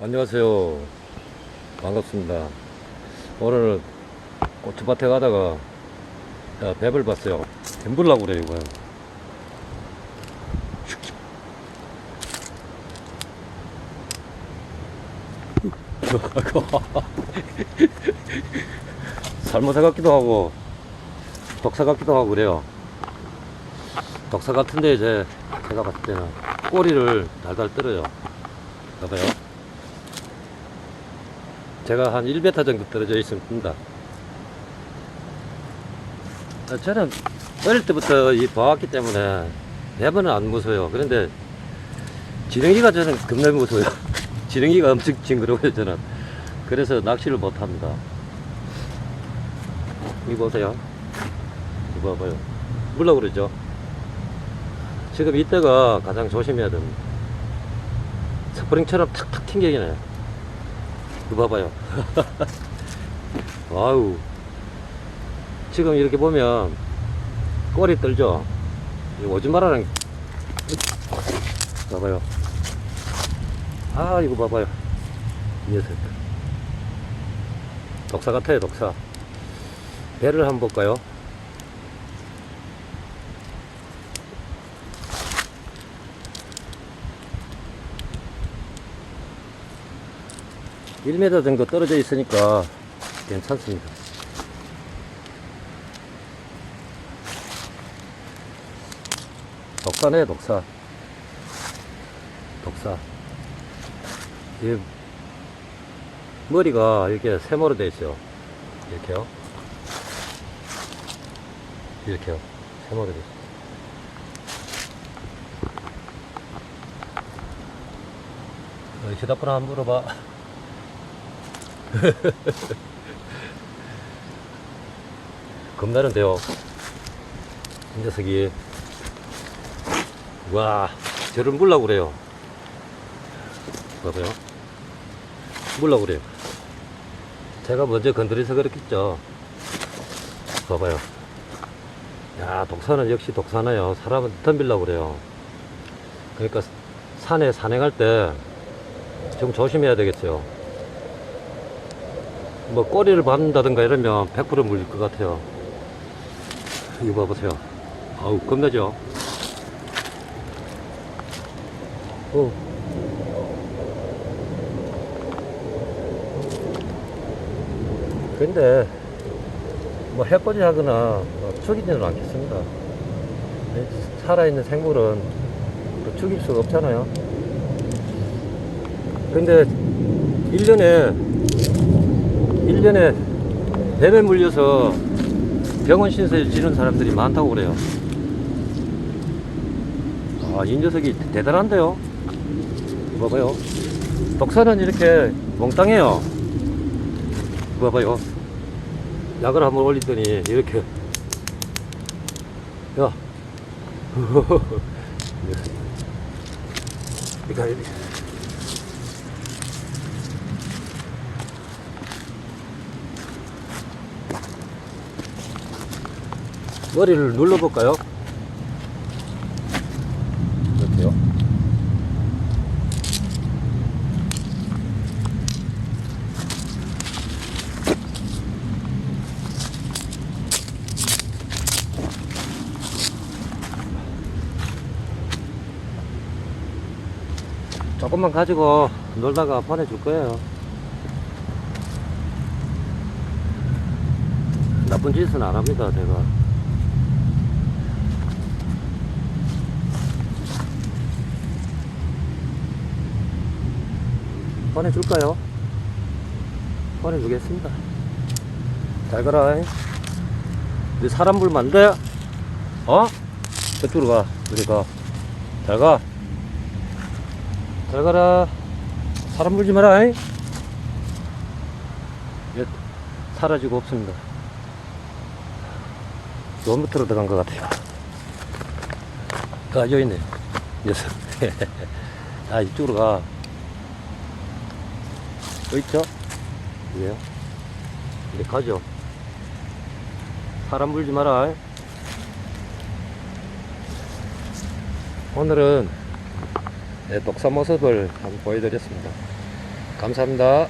안녕하세요. 반갑습니다. 오늘 고추밭에 가다가 야, 뱀을 봤어요. 뱀불라고 그래요, 이거. 살모사 같기도 하고 독사 같기도 하고 그래요. 독사 같은데 이제 제가 봤을 때는 꼬리를 달달 떨어요. 봐봐요. 제가 한 1m 정도 떨어져 있습니다. 아, 저는 어릴 때부터 이 봐왔기 때문에 뱀은 안 무서워요. 그런데 지렁이가 저는 겁나 무서워요. 지렁이가 엄청 징그러워요, 저는. 그래서 낚시를 못 합니다. 이거 보세요. 이거 봐봐요. 물라 그러죠? 지금 이때가 가장 조심해야 됩니다. 스프링처럼 탁탁 튕겨지네. 이거 봐봐요. 아우. 지금 이렇게 보면 꼬리 떨죠? 이 오줌마라랑 봐봐요. 아, 이거 봐봐요. 이 녀석. 독사 같아요, 독사. 배를 한번 볼까요? 일 m 정도 떨어져 있으니까 괜찮습니다. 독사네, 독사. 독사. 이 머리가 이렇게 세모로 되어 있어요. 이렇게요. 이렇게요. 세모로 되어 있어요. 어, 휴대폰 한번 물어봐. 겁나는데요. 이 녀석이. 와, 저를 물라고 그래요. 봐봐요. 물라고 그래요. 제가 먼저 건드려서 그렇겠죠. 봐봐요. 야, 독사는 역시 독사네요. 사람은 덤빌라고 그래요. 그러니까 산에 산행할 때 좀 조심해야 되겠죠. 뭐 꼬리를 받는다든가 이러면 100% 물릴 것 같아요. 이거 봐보세요. 아우, 겁나죠? 어. 근데 뭐 해코지 하거나 뭐 죽이지는 않겠습니다. 살아있는 생물은 또 죽일 수가 없잖아요. 근데 1년에 1년에 뱀에 물려서 병원 신세 지는 사람들이 많다고 그래요. 아, 이 녀석이 대단한데요? 봐봐요. 독사는 이렇게 몽땅해요. 봐봐요. 약을 한번 올리더니 이렇게. 야. 그러니까 이렇게. 머리를 눌러볼까요? 이렇게요. 조금만 가지고 놀다가 보내줄 거예요. 나쁜 짓은 안 합니다, 제가. 보내줄까요? 보내주겠습니다. 잘 가라. 너 사람 안 돼? 어? 저쪽으로 가. 우리 가. 잘 가. 잘 가라. 사람 불지 마라. 잉? 얘 사라지고 없습니다. 너무 밑으로 들어간 것 같아요. 아, 여기 있네. 녀석. 아, 이쪽으로 가. 있죠? 그래요? 이제 가죠. 사람 불지 마라. 오늘은 네, 독사 모습을 한번 보여드렸습니다. 감사합니다.